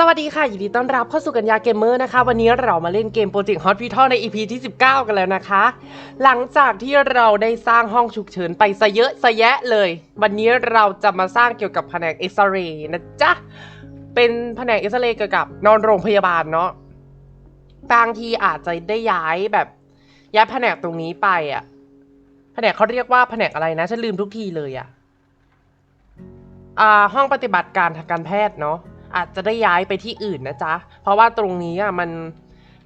สวัสดีค่ะ ยินดีต้อนรับเข้าสู่กัญญาเกมเมอร์นะคะ วันนี้เรามาเล่นเกมโปรเจกต์ฮอตพีทอใน EP ที่ 19 กันแล้วนะคะ หลังจากที่เราได้สร้างห้องฉุกเฉินไปซะเยอะซะแยะเลย วันนี้เราจะมาสร้างเกี่ยวกับแผนกเอ็กซเรย์นะจ๊ะ เป็นแผนกเอ็กซเรย์เกี่ยวกับนอนโรงพยาบาลเนาะบางทีอาจจะได้ย้ายแบบย้ายแผนกตรงนี้ไปอะแผนกเขาเรียกว่าแผนกอะไรนะฉันลืมทุกทีเลยอะอ่าห้องปฏิบัติการทางการแพทย์เนาะ อาจจะได้ย้ายไปที่อื่นนะจ๊ะ เพราะว่าตรงนี้อะมัน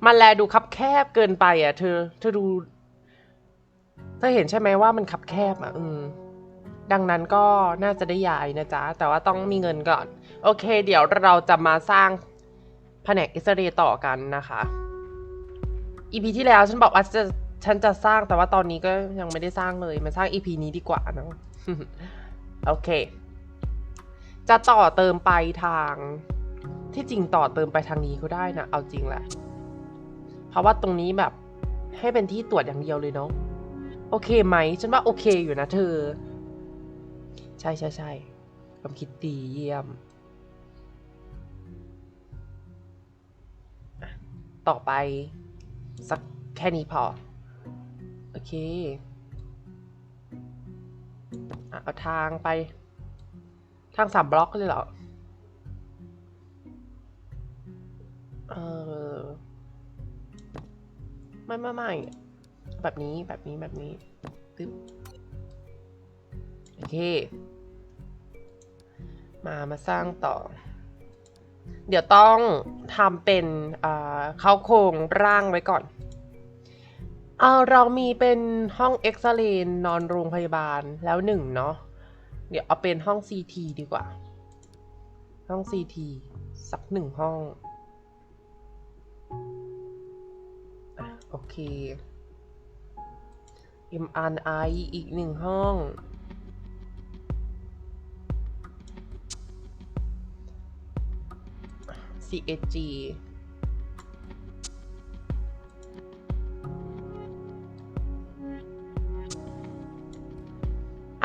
มันแลดูคับแคบเกินไปอะ เธอ เธอดู เธอเห็นใช่ไหมว่ามันคับแคบอะ อืม ดังนั้นก็น่าจะได้ย้ายนะจ๊ะ แต่ว่าต้องมีเงินก่อน โอเค เดี๋ยวเราจะมาสร้างแผนกอ็กซเรย์ต่อกันนะคะอีพีที่แล้วฉันบอกว่าจะฉันจะสร้างแต่ว่าตอนนี้ก็ยังไม่ได้สร้างเลย มาสร้างอีพีนี้ดีกว่านะโอเค จะต่อเติมไปทางที่จริงต่อเติมไปทางนี้ก็ได้นะ เอาจริงแหละ เพราะว่าตรงนี้แบบให้เป็นที่ตรวจอย่างเดียวเลยเนาะ โอเคไหม ฉันว่าโอเคอยู่นะเธอ ใช่ใช่ใช่ความคิดดีเยี่ยม ต่อไป สักแค่นี้พอ โอเคอะเอาทางไป ทางสามบล็อกเลยเหรอ เออ ไม่ไม่ไม่แบบนี้แบบนี้แบบนี้ตึ๊บโอเค มามาสร้างต่อ เดี๋ยวต้องทำเป็นอ่าเข้าโครงร่างไว้ก่อนเออเรามีเป็นห้องเอ็กซเรย์นอนโรงพยาบาลแล้วหนึ่งเนาะ เดี๋ยวเอาเป็นห้อง CT ดีกว่า ห้อง CT สักหนึ่งห้องอโอเค MRI อีกหนึ่งห้อง CAG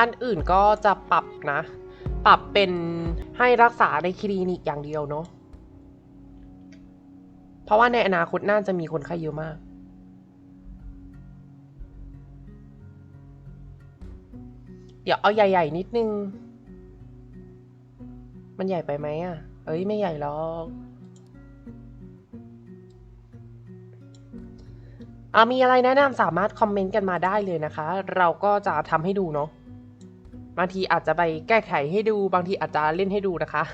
อันอื่นก็จะปรับนะ ปรับเป็นให้รักษาในคลินิกอย่างเดียวเนาะเพราะว่าในอนาคตน่าจะมีคนไข้เยอะมาก เดี๋ยวเอาใหญ่ ๆ นิดนึง มันใหญ่ไปไหมอะ เอ้ย ไม่ใหญ่หรอกอามีอะไรแนะนำสามารถคอมเมนต์กันมาได้เลยนะคะ เราก็จะทำให้ดูเนาะ บางทีอาจจะไปแก้ไขให้ดู บางทีอาจจะเล่นให้ดูนะคะ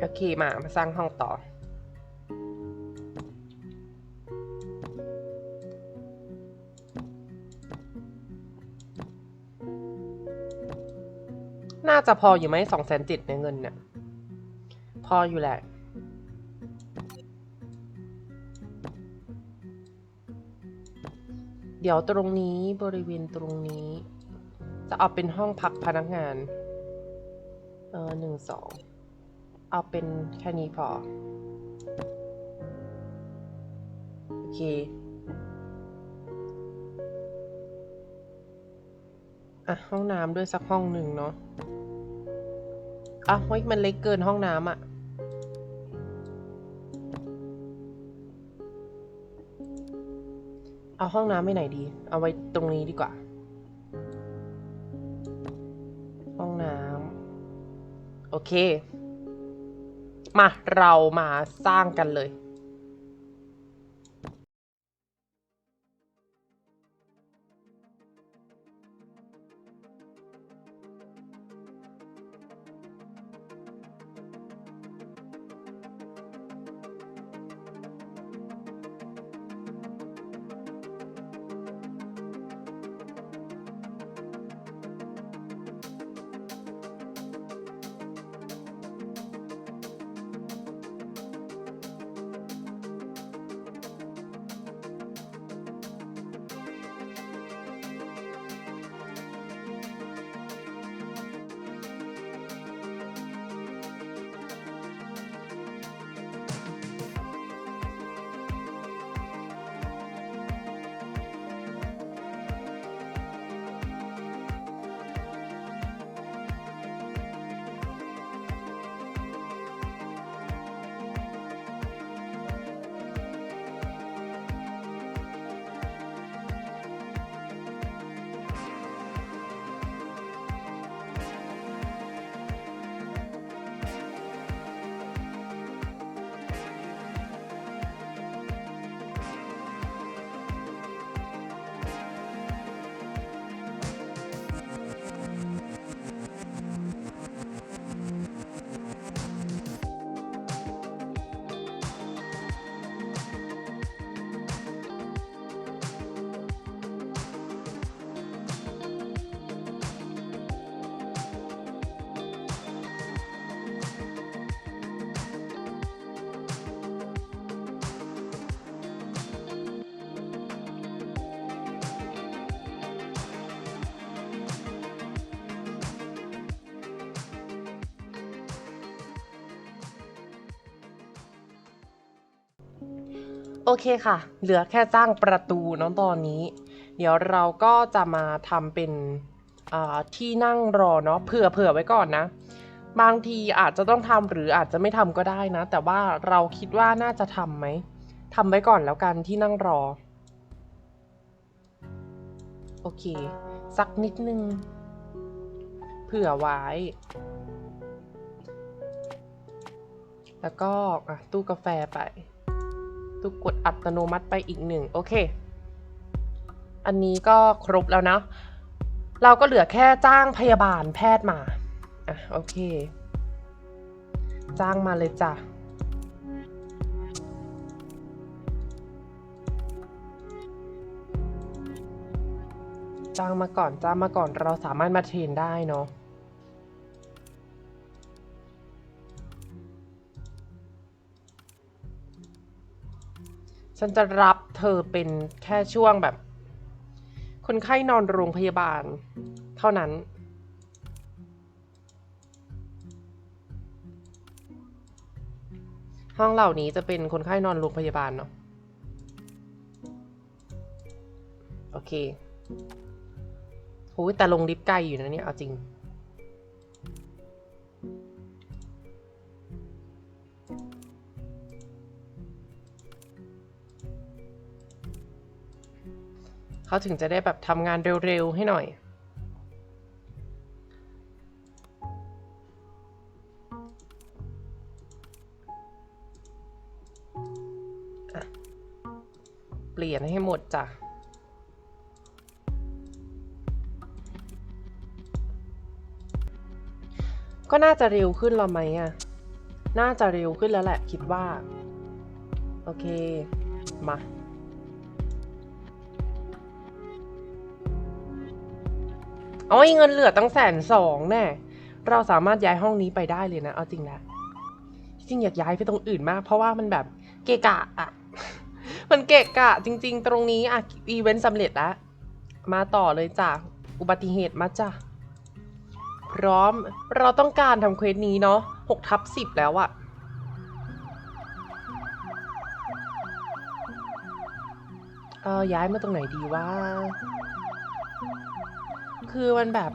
โอเคมามาสร้างห้องต่อน่าจะพออยู่ไหมสองแสนจิตในเงินเนี่ย พออยู่แหละ เดี๋ยวตรงนี้บริเวณตรงนี้ จะเอาเป็นห้องพักพนักงาน เออหนึ่งสอง เอาเป็นแค่นี้พอ โอเค อะ ห้องน้ำด้วยสักห้องหนึ่งเนาะอะเฮ้ยมันเล็กเกินห้องน้ำอะ ห้องน้ำไปไหนดี เอาไว้ตรงนี้ดีกว่า ห้องน้ำโอเค มาเรามาสร้างกันเลย โอเคค่ะ เหลือแค่สร้างประตูเน้องตอนนี้ เดี๋ยวเราก็จะมาทำเป็นอ่าที่นั่งรอเนาะเผื่อเผื่อไว้ก่อนนะ บางทีอาจจะต้องทำหรืออาจจะไม่ทำก็ได้นะ แต่ว่าเราคิดว่าน่าจะทำไหมทำไว้ก่อนแล้วกันที่นั่งรอ โอเค สักนิดนึง เผื่อไว้ แล้วก็อะตู้กาแฟไป ตู้กดอัตโนมัติไปอีกหนึ่งโอเค อันนี้ก็ครบแล้วนะ เราก็เหลือแค่จ้างพยาบาลแพทย์มาอะโอเค จ้างมาเลยจ้ะจ้างมาก่อนจ้างมาก่อนเราสามารถมาเทรนได้เนาะ ฉันจะรับเธอเป็นแค่ช่วงแบบ คนไข้นอนโรงพยาบาล เท่านั้น ห้องเหล่านี้จะเป็นคนไข้นอนโรงพยาบาลเนาะโอเคโอ้แต่ลงลิฟต์ไกลอยู่นะเนี่ย เอาจริง เขาถึงจะได้แบบทำงานเร็วๆให้หน่อย เปลี่ยนให้หมดจ้ะก็น่าจะเร็วขึ้นแล้วไหมอะน่าจะเร็วขึ้นแล้วแหละคิดว่า โอเค มา โอ้เงินเหลือตั้งแสนสองแน่เราสามารถย้ายห้องนี้ไปได้เลยนะ เอาจริงนะจริงอยากย้ายไปตรงอื่นมาก เพราะว่ามันแบบเกะกะอะมันเกะกะ จริง ๆ ตรงนี้อะอีเวนต์สำเร็จแล้วมาต่อเลยจ้ะอุบัติเหตุมาจ้ะพร้อมเราต้องการทำเควสนี้เนาะหกทับสิบแล้วอะเออย้ายมาตรงไหนดีว่า คือมันแบบ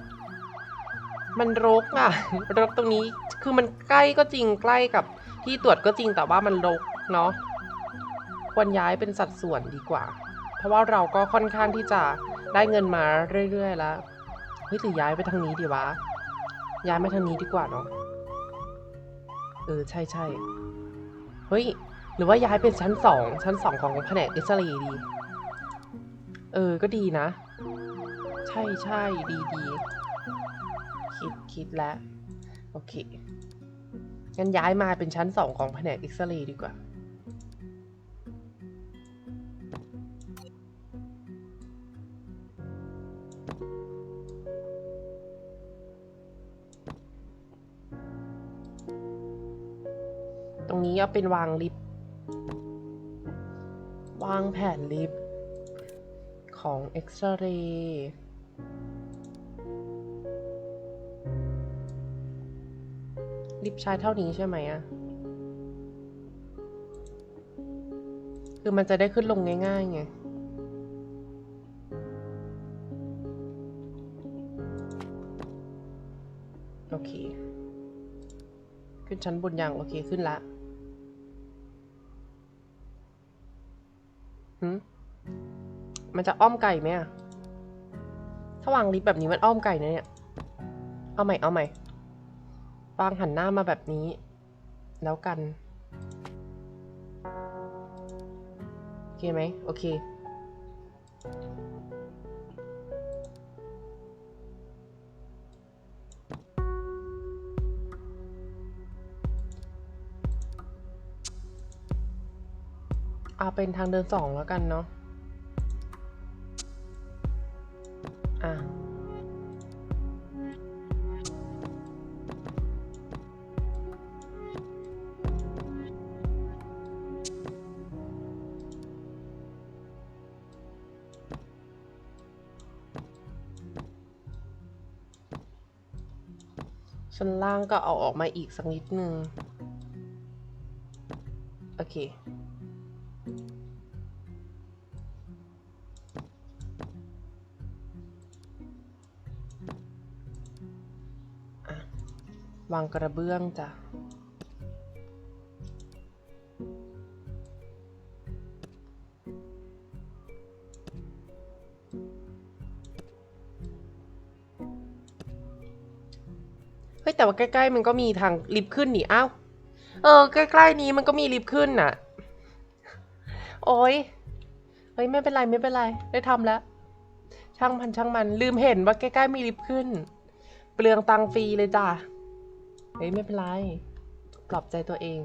มันรกอะรกตรงนี้ คือมันใกล้ก็จริงใกล้กับที่ตรวจก็จริงแต่ว่ามันรกเนาะควรย้ายเป็นสัดส่วนดีกว่า เพราะว่าเราก็ค่อนข้างที่จะได้เงินมาเรื่อยๆแล้วเฮ้ยหรือย้ายไปทางนี้ดีวะ ย้ายมาทางนี้ดีกว่าเนาะเออใช่ใช่เฮ้ยหรือว่าย้ายเป็นชั้นสองชั้นสองของแผนกเอ็กซเรย์ดี เออก็ดีนะ ช่ใช่ดีดีคิดคิดแล้วโอเคงั้นย้ายมาเป็นชั้นสองของแผนกเอ็กซเรย์ดีกว่า ตรงนี้เอาเป็นวางลิฟต์วางแผ่นลิฟต์ของเอ็กซเรย์ ลิฟต์ใช้เท่านี้ใช่ไหมอะคือมันจะได้ขึ้นลงง่ายๆไงโอเค ขึ้นชั้นบนยังโอเคขึ้นละหืมมันจะอ้อมไก่ไหมอะ ถ้าวางลิฟต์แบบนี้มันอ้อมไก่นะเนี่ย เอาใหม่เอาใหม่วางหันหน้ามาแบบนี้ แล้วกัน โอเคไหมโอเค เอาเป็นทางเดินสองแล้วกันเนาะอะางก็เอาออกมาอีกสักนิดนึง โอเค วางกระเบื้องจ้ะ แต่ว่าใกล้ๆมันก็มีทางลิฟต์ขึ้นนี่อ้าวเออ ใกล้ๆนี้มันก็มีลิฟต์ขึ้นน่ะ โอ้ยเฮ้ยไม่เป็นไรไม่เป็นไร ได้ทำแล้ว ช่างมันช่างมัน ลืมเห็นว่าใกล้ๆมีลิฟต์ขึ้น เปลืองตังฟรีเลยจ้ะเฮ้ยไม่เป็นไรปลอบใจตัวเอง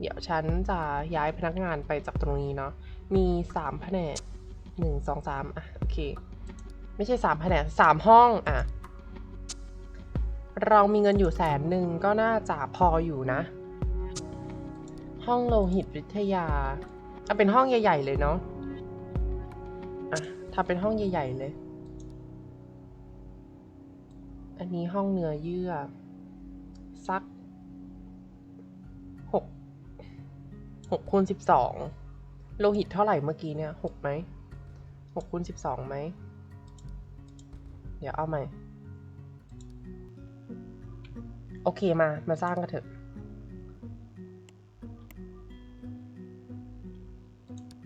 เดี๋ยวฉันจะย้ายพนักงานไปจากตรงนี้เนาะมีสามแผนกหนึ่งสองสามอะโอเค ไม่ใช่สามแผนกสามห้องอะ เรามีเงินอยู่แสนหนึ่งก็น่าจะพออยู่นะ ห้องโลหิตวิทยาอะเป็นห้องใหญ่ ๆ เลยเนาะอะทำเป็นห้องใหญ่ ๆ เลย อันนี้ห้องเนื้อเยื่อ สักหกหกคูณสิบสองโลหิตเท่าไหร่เมื่อกี้เนี่ยหกไหมหกคูณสิบสองไหม เดี๋ยวเอาใหม่ โอเคมา มาสร้างกันเถอะ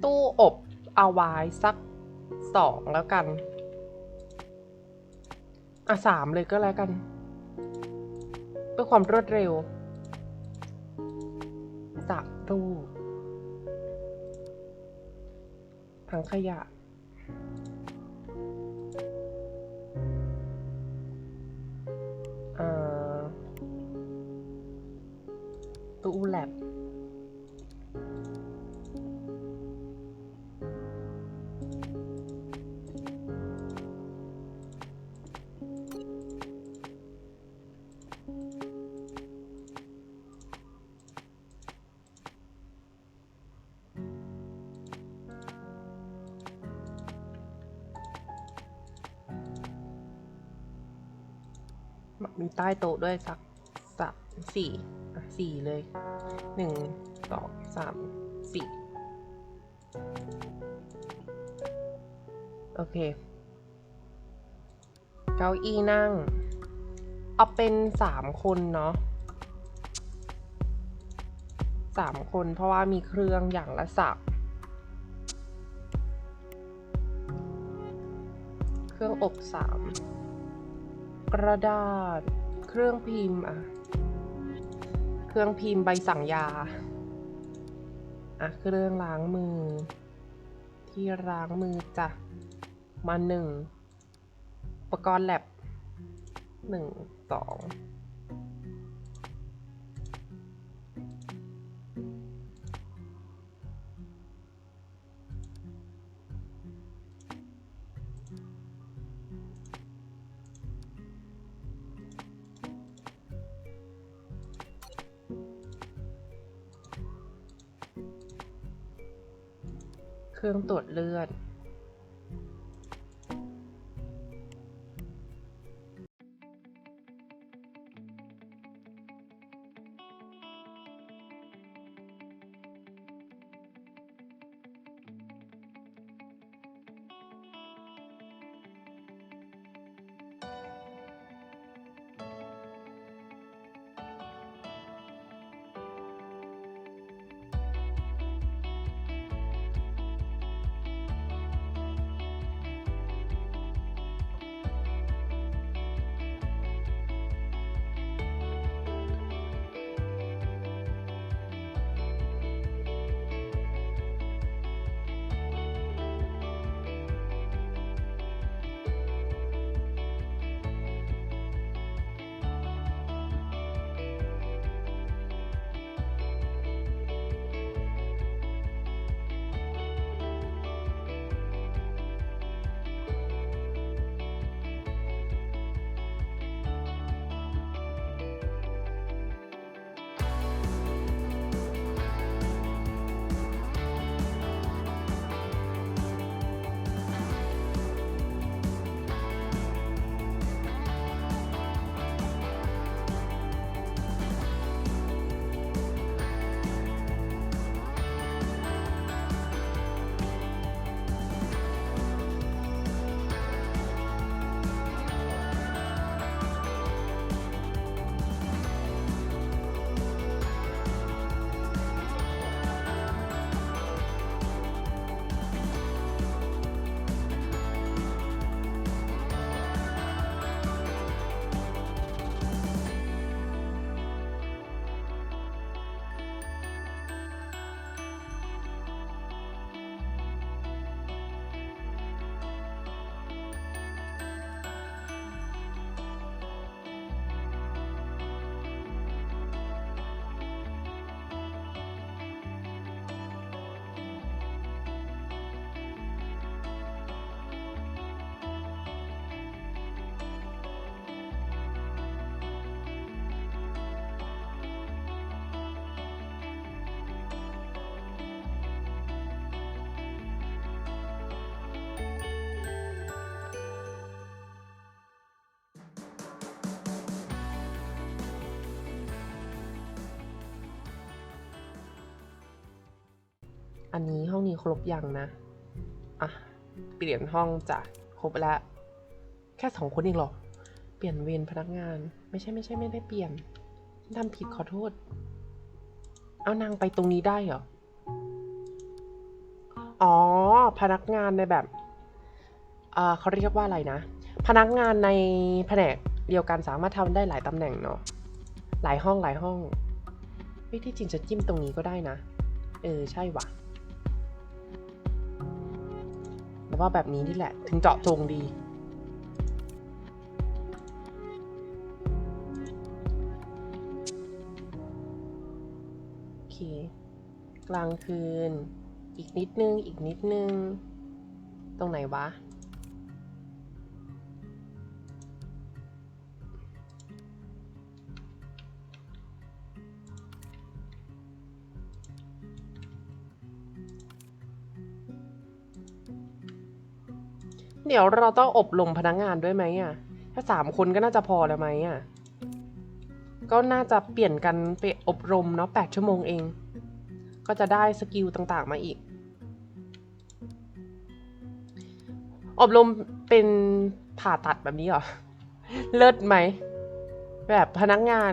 ตู้อบเอาไว้สักสองแล้วกัน อะสามเลยก็แล้วกัน เพื่อความรวดเร็วสามตู้ถังขยะ แลบมีใต้โต๊ะด้วยสักสักสี่ สี่เลยหนึ่งสองสามสี่โอเค เก้าอี้นั่ง เอาเป็นสามคนเนาะสามคนเพราะว่ามีเครื่องอย่างละสับเครื่องอบสามกระดาษ เครื่องพิมพ์อะ เครื่องพิมพ์ใบสั่งยาอะเครื่องล้างมือ ที่ล้างมือจ้ะ มาหนึ่งอุปกรณ์แลบหนึ่งสอง เครื่องตรวจเลือด อันนี้ห้องนี้ครบยังนะ อะ เปลี่ยนห้องจ้ะครบแล้ว แค่สองคนเองหรอ เปลี่ยนเวรพนักงาน ไม่ใช่ไม่ใช่ไม่ได้เปลี่ยนทำผิดขอโทษ เอานางไปตรงนี้ได้เหรอ อ๋อ พนักงานในแบบเอ่อเขาเรียกว่าอะไรนะ พนักงานในแผนกเดียวกันสามารถทำได้หลายตำแหน่งเนาะ หลายห้องหลายห้อง เฮ้ยที่จริงจะจิ้มตรงนี้ก็ได้นะ เออ ใช่ว่ะ ว่าแบบนี้นี่แหละ ถึงเจาะจงดี โอเค กลางคืน อีกนิดนึง อีกนิดนึง ตรงไหนวะ เดี๋ยวเราต้องอบรมพนักงานด้วยไหมอะ ถ้าสามคนก็น่าจะพอแล้วไหมอะ ก็น่าจะเปลี่ยนกันไปอบรมเนาะแปดชั่วโมงเอง ก็จะได้สกิลต่างๆมาอีก อบรมเป็นผ่าตัดแบบนี้เหรอ เลิศไหม แบบพนักงาน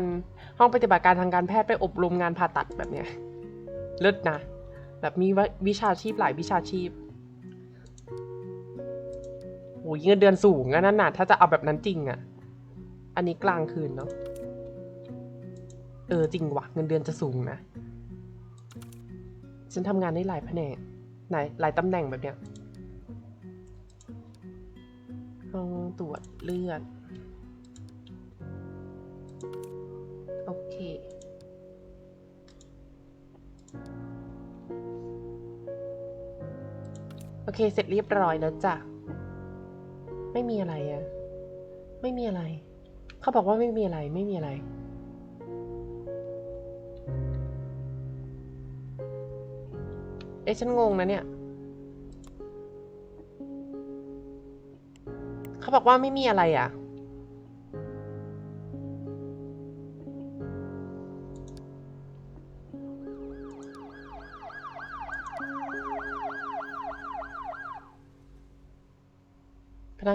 ห้องปฏิบัติการทางการแพทย์ไปอบรมงานผ่าตัดแบบเนี้ย เลิศนะ แบบมีวิชาชีพหลายวิชาชีพ อ้ยเงินเดือนสูงอะนั่นน่ะถ้าจะเอาแบบนั้นจริงอะอันนี้กลางคืนเนาะเออจริงวะเงินเดือนจะสูงนะ ฉันทำงานได้หลายแผนกไหนหลายตำแหน่งแบบเนี้ยห้องตรวจเลือดโอเคโอเค เสร็จเรียบร้อยแล้วจ้ะ ไม่มีอะไรอะไม่มีอะไร เขาบอกว่าไม่มีอะไร ไม่มีอะไร เอ๊ะฉันงงนะเนี่ย เขาบอกว่าไม่มีอะไรอะ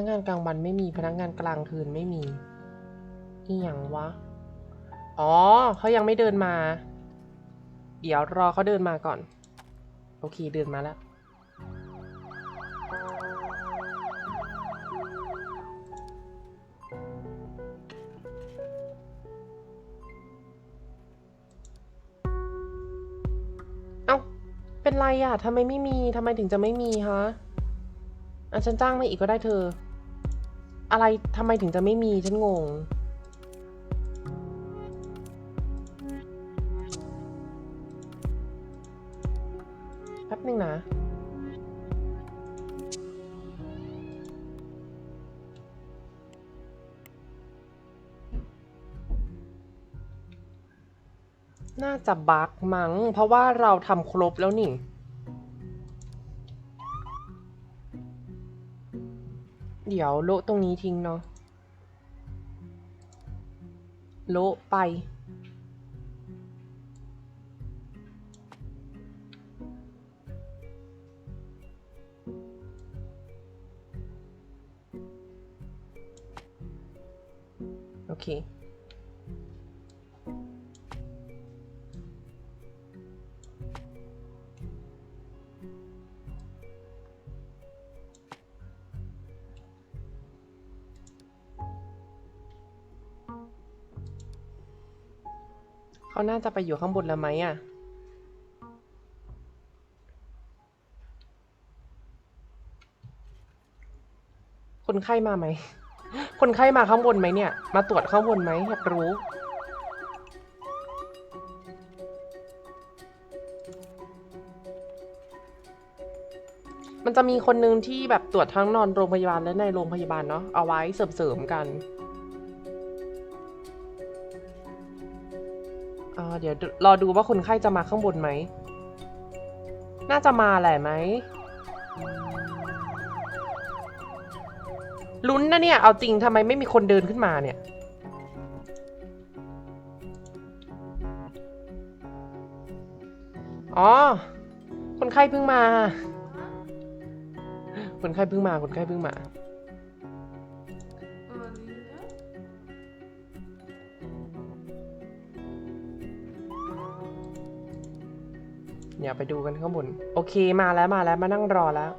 กงานกลางวันไม่มีพนักงานกลางคืนไม่มีอีหยังวะ อ๋อเขายังไม่เดินมา เดี๋ยวรอเขาเดินมาก่อน โอเคเดินมาแล้ว เอ้า เป็นไรอะทำไมไม่มีทำไมถึงจะไม่มีฮะอะฉันจ้างมาอีกก็ได้เธอ อะไรทำไมถึงจะไม่มีฉันงง แป๊บหนึ่งนะน่าจะบั๊กมั้งเพราะว่าเราทำครบแล้วนี่ ดี๋ยวโละตรงนี้ทิ้งเนาะโละไป โอเค เขาน่าจะไปอยู่ข้างบนแล้วไหมอะ คนไข้มาไหม คนไข้มาข้างบนไหมเนี่ย มาตรวจข้างบนไหมอยากรู้ มันจะมีคนนึงที่แบบตรวจทั้งนอนโรงพยาบาลและในโรงพยาบาลเนาะ เอาไว้เสริมๆกัน เดี๋ยวรอดูว่าคนไข้จะมาข้างบนไหม น่าจะมาแหละไหมลุ้นนะเนี่ย เอาจริงทำไมไม่มีคนเดินขึ้นมาเนี่ย อ๋อ คนไข้เพิ่งมา คนไข้เพิ่งมา คนไข้เพิ่งมา เดี๋ยวไปดูกันข้างบน โอเคมาแล้วมาแล้วมานั่งรอแล้ว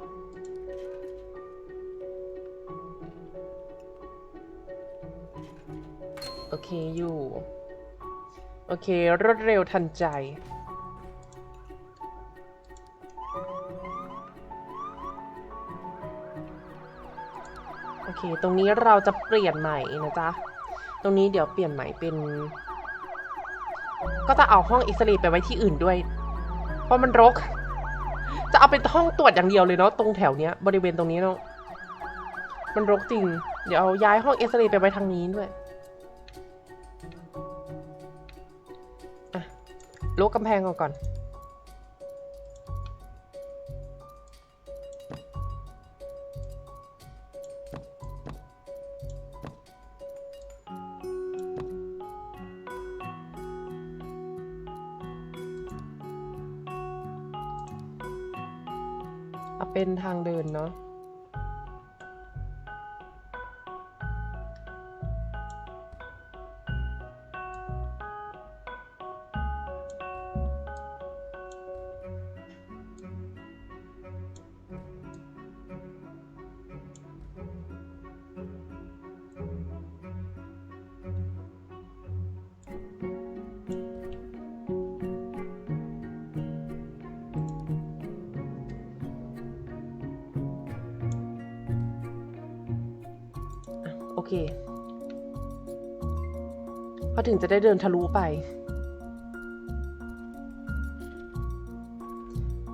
โอเคอยู่ โอเค รวดเร็วทันใจ โอเค ตรงนี้เราจะเปลี่ยนใหม่นะจ๊ะ ตรงนี้เดี๋ยวเปลี่ยนใหม่เป็น ก็จะเอาห้องอิสรีไปไว้ที่อื่นด้วย เพราะมันรก จะเอาเป็นห้องตรวจอย่างเดียวเลยเนาะตรงแถวเนี้ยบริเวณตรงนี้เนาะมันรกจริง เดี๋ยวเอาย้ายห้องเอสเรย์ไปไว้ทางนี้ด้วยอะลกกำแพงออนก่อน เป็นทางเดินเนาะ ถึงจะได้เดินทะลุไป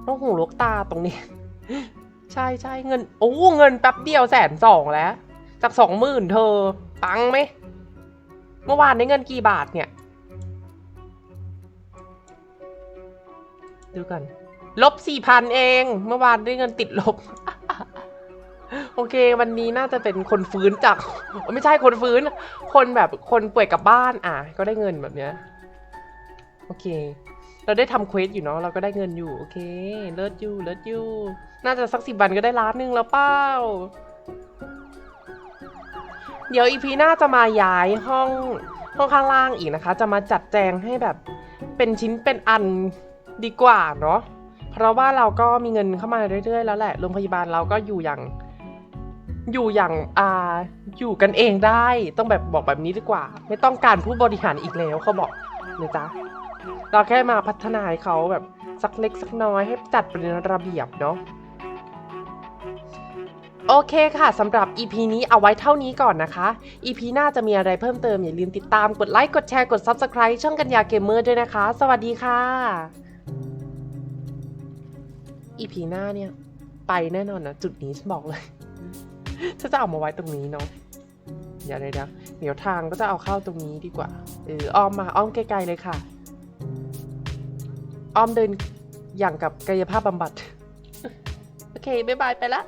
ต้องหูลกตาตรงนี้ ใช่ใช่เงิน โอ้ เงินแป๊บเดียวแสนสองแล้ว จากสองหมื่นเธอ ปังไหม เมื่อวานได้เงินกี่บาทเนี่ย ดูกัน ลบสี่พันเอง เมื่อวานได้เงินติดลบ อเค วันนี้น่าจะเป็นคนฟื้นจาก ไม่ใช่คนฟื้น คนแบบคนป่วยกลับบ้านอะ ก็ได้เงินแบบเนี้ยโอเค เราได้ทำเควสอยู่เนาะเราก็ได้เงินอยู่โอเค เลิศอยู่เลิศอยู่ น่าจะสักสิบวันก็ได้ล้านหนึ่งแล้วเป้าเดี๋ยวอีพีหน้าจะมาย้ายห้องห้องข้างล่างอีกนะคะ จะมาจัดแจงให้แบบเป็นชิ้นเป็นอันดีกว่าเนาะเพราะว่าเราก็มีเงินเข้ามาเรื่อยๆ แล้วแหละโรงพยาบาลเราก็อยู่อย่าง อยู่อย่างอ่าอยู่กันเองได้ต้องแบบบอกแบบนี้ดีกว่า ไม่ต้องการผู้บริหารอีกแล้วเขาบอกนะจ๊ะเราแค่มาพัฒนาให้เขาแบบสักเล็กสักน้อยให้จัดเป็นระเบียบเนาะโอเคค่ะสำหรับ EP นี้เอาไว้เท่านี้ก่อนนะคะ EP หน้าจะมีอะไรเพิ่มเติม อย่าลืมติดตามกดไลค์กดแชร์กด Subscribe ช่องกัญญาเกมเมอร์ด้วยนะคะ สวัสดีค่ะ EP หน้าเนี่ย ไปแน่นอนนะ จุดนี้ฉันบอกเลย ฉันจะเอามาไว้ตรงนี้เนาะอย่าเลยนะเดี๋ยวทางก็จะเอาเข้าตรงนี้ดีกว่าเอออ้อมมาอ้อมไกลๆเลยค่ะ อ้อมเดินอย่างกับกายภาพบำบัด โอเค บ๊ายบายไปละ